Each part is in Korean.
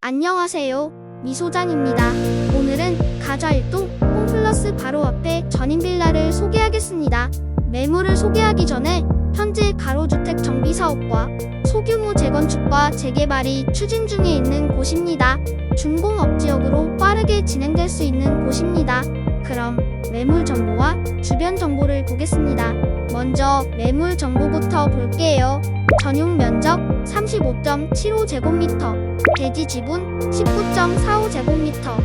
안녕하세요. 미소장입니다. 오늘은 가좌 1동 홈플러스 바로 앞에 전인 빌라를 소개하겠습니다. 매물을 소개하기 전에 현재 가로주택 정비 사업과 소규모 재건축과 재개발이 추진 중에 있는 곳입니다. 중공업 지역으로 빠르게 진행될 수 있는 곳입니다. 그럼 매물 정보와 주변 정보를 보겠습니다. 먼저 매물 정보부터 볼게요. 전용 면적 35.75제곱미터, 대지 지분 19.45제곱미터,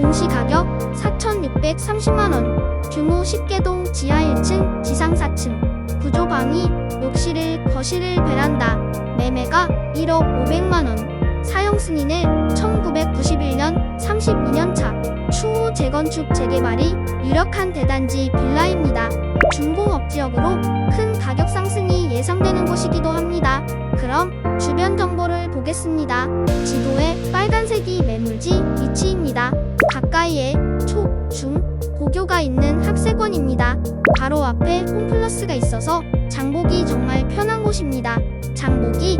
공시 가격 4,630만원, 규모 10개동 지하 1층, 지상 4층, 구조 방이, 욕실 1, 거실 1, 베란다, 매매가 1억 500만원, 사용 승인을 1991년 32년 차, 추후 재건축 재개발이 유력한 대단지 빌라입니다. 중공업 지역으로 큰 가격 상승이 예상되는 곳이기도 합니다. 그럼 주변 정보를 보겠습니다. 지도에 빨간색이 매물지 위치입니다. 가까이에 초, 중, 고교가 있는 학세권입니다. 바로 앞에 홈플러스가 있어서 장보기 정말 편한 곳입니다. 장보기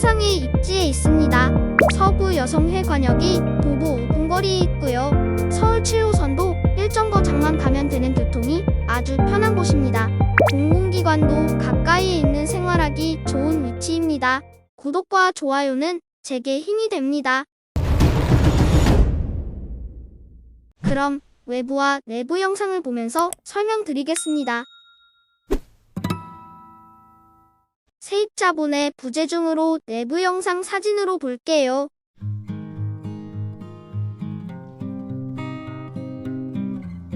최상의 입지에 있습니다. 서부 여성회 관역이 도보 5분 거리에 있고요. 서울 7호선도 일정거 장만 가면 되는 교통이 아주 편한 곳입니다. 공공기관도 가까이에 있는 생활하기 좋은 위치입니다. 구독과 좋아요는 제게 힘이 됩니다. 그럼 외부와 내부 영상을 보면서 설명드리겠습니다. 세입자분의 부재중으로 내부 영상 사진으로 볼게요.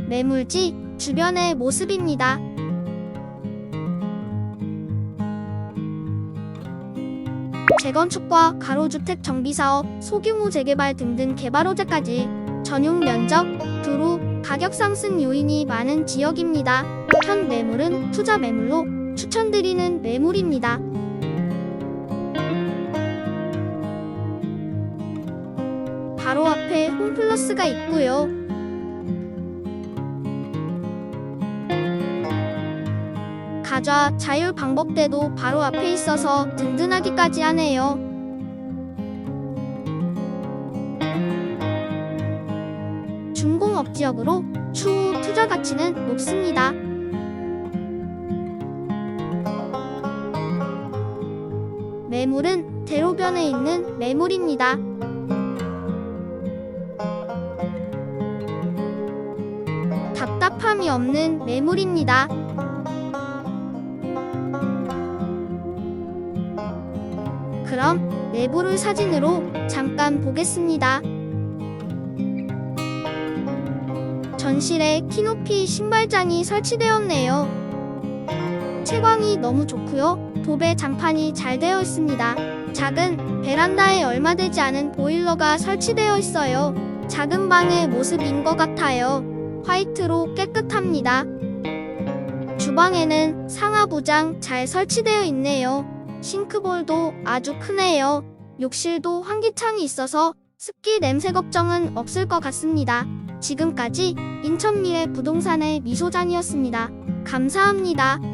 매물지 주변의 모습입니다. 재건축과 가로주택 정비사업, 소규모 재개발 등등 개발 호재까지 전용 면적, 두루, 가격 상승 요인이 많은 지역입니다. 현 매물은 투자 매물로 추천드리는 매물입니다. 바로 앞에 홈플러스가 있고요. 가좌 자율 방법대도 바로 앞에 있어서 든든하기까지 하네요. 중공업 지역으로 추후 투자 가치는 높습니다. 매물은 대로변에 있는 매물입니다. 답답함이 없는 매물입니다. 그럼 내부를 사진으로 잠깐 보겠습니다. 전실에 키높이 신발장이 설치되었네요. 채광이 너무 좋고요. 도배 장판이 잘 되어 있습니다. 작은 베란다에 얼마 되지 않은 보일러가 설치되어 있어요. 작은 방의 모습인 것 같아요. 화이트로 깨끗합니다. 주방에는 상하부장 잘 설치되어 있네요. 싱크볼도 아주 크네요. 욕실도 환기창이 있어서 습기 냄새 걱정은 없을 것 같습니다. 지금까지 인천미래 부동산의 미소장이었습니다. 감사합니다.